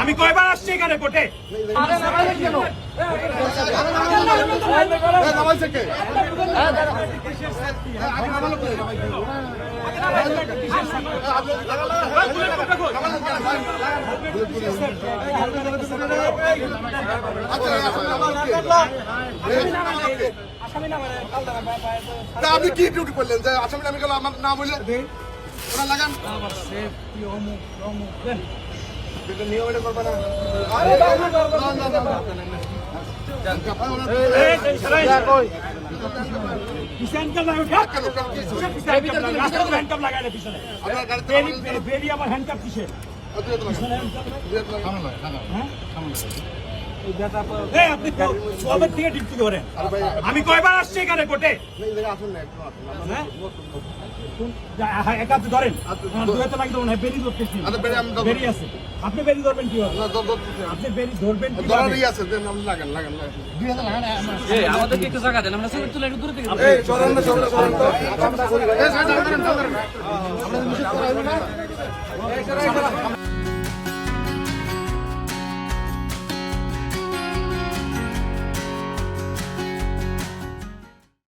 আমি কয়বার আসছি এখানে কোর্টে? আপনি কি ডিউটি করলেন? যে আসামি নামে গেল আমার নাম হইলে ওরা লাগান আমার হ্যান্ডকাপ কিসে আমি কয়বার আসছি এখানে কোর্টে? ধরেন। আপনি ধরবেন আমাদের একটু আমরা